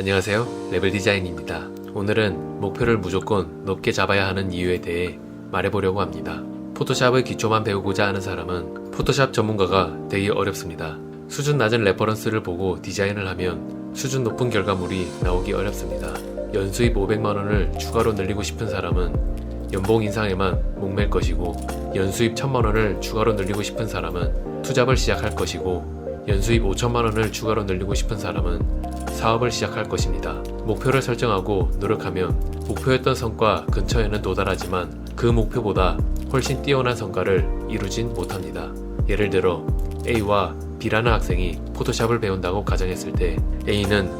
안녕하세요. 레벨 디자인입니다. 오늘은 목표를 무조건 높게 잡아야 하는 이유에 대해 말해보려고 합니다. 포토샵의 기초만 배우고자 하는 사람은 포토샵 전문가가 되기 어렵습니다. 수준 낮은 레퍼런스를 보고 디자인을 하면 수준 높은 결과물이 나오기 어렵습니다. 연수입 500만원을 추가로 늘리고 싶은 사람은 연봉 인상에만 목맬 것이고 연수입 1000만원을 추가로 늘리고 싶은 사람은 투잡을 시작할 것이고 연수입 5천만 원을 추가로 늘리고 싶은 사람은 사업을 시작할 것입니다. 목표를 설정하고 노력하면 목표했던 성과 근처에는 도달하지만 그 목표보다 훨씬 뛰어난 성과를 이루진 못합니다. 예를 들어 A와 B라는 학생이 포토샵을 배운다고 가정했을 때 A는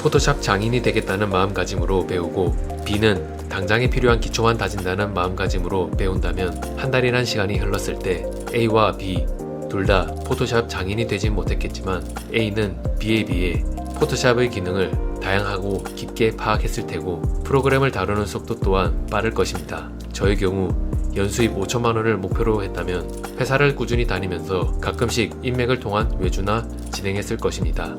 포토샵 장인이 되겠다는 마음가짐으로 배우고 B는 당장에 필요한 기초만 다진다는 마음가짐으로 배운다면 한 달이란 시간이 흘렀을 때 A와 B 둘 다 포토샵 장인이 되진 못했겠지만 A는 B에 비해 포토샵의 기능을 다양하고 깊게 파악했을 테고 프로그램을 다루는 속도 또한 빠를 것입니다. 저의 경우 연수입 5천만 원을 목표로 했다면 회사를 꾸준히 다니면서 가끔씩 인맥을 통한 외주나 진행했을 것입니다.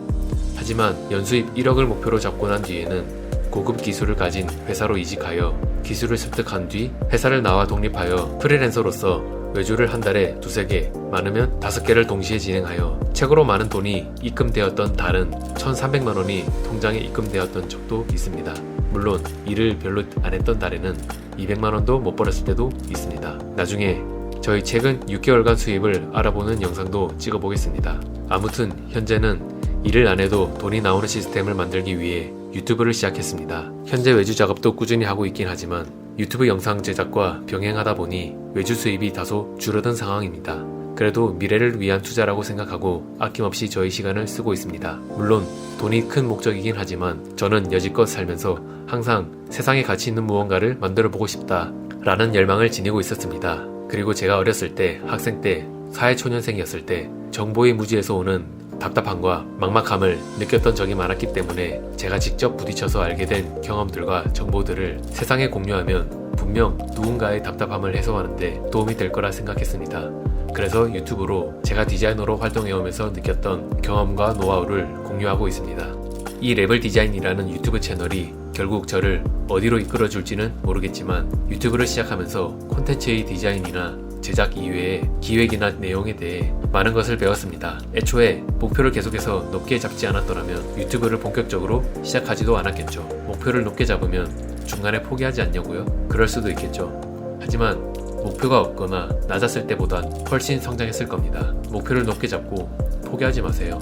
하지만 연수입 1억을 목표로 잡고 난 뒤에는 고급 기술을 가진 회사로 이직하여 기술을 습득한 뒤 회사를 나와 독립하여 프리랜서로서 외주를 한 달에 두세 개, 많으면 다섯 개를 동시에 진행하여 최고로 많은 돈이 입금되었던 달은 1,300만 원이 통장에 입금되었던 적도 있습니다. 물론 일을 별로 안 했던 달에는 200만 원도 못 벌었을 때도 있습니다. 나중에 저희 최근 6개월간 수입을 알아보는 영상도 찍어보겠습니다. 아무튼 현재는 일을 안 해도 돈이 나오는 시스템을 만들기 위해 유튜브를 시작했습니다. 현재 외주 작업도 꾸준히 하고 있긴 하지만 유튜브 영상 제작과 병행하다 보니 외주 수입이 다소 줄어든 상황입니다. 그래도 미래를 위한 투자라고 생각하고 아낌없이 저희 시간을 쓰고 있습니다. 물론 돈이 큰 목적이긴 하지만 저는 여지껏 살면서 항상 세상에 가치 있는 무언가를 만들어 보고 싶다 라는 열망을 지니고 있었습니다. 그리고 제가 어렸을 때 학생 때 사회초년생이었을 때 정보의 무지에서 오는 답답함과 막막함을 느꼈던 적이 많았기 때문에 제가 직접 부딪혀서 알게 된 경험들과 정보들을 세상에 공유하면 분명 누군가의 답답함을 해소하는데 도움이 될 거라 생각했습니다. 그래서 유튜브로 제가 디자이너로 활동해오면서 느꼈던 경험과 노하우를 공유하고 있습니다. 이 레벨 디자인이라는 유튜브 채널이 결국 저를 어디로 이끌어 줄지는 모르겠지만 유튜브를 시작하면서 콘텐츠의 디자인이나 제작 이외의 기획이나 내용에 대해 많은 것을 배웠습니다. 애초에 목표를 계속해서 높게 잡지 않았더라면 유튜브를 본격적으로 시작하지도 않았겠죠. 목표를 높게 잡으면 중간에 포기하지 않냐고요? 그럴 수도 있겠죠. 하지만 목표가 없거나 낮았을 때보단 훨씬 성장했을 겁니다. 목표를 높게 잡고 포기하지 마세요.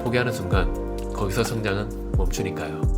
포기하는 순간 거기서 성장은 멈추니까요.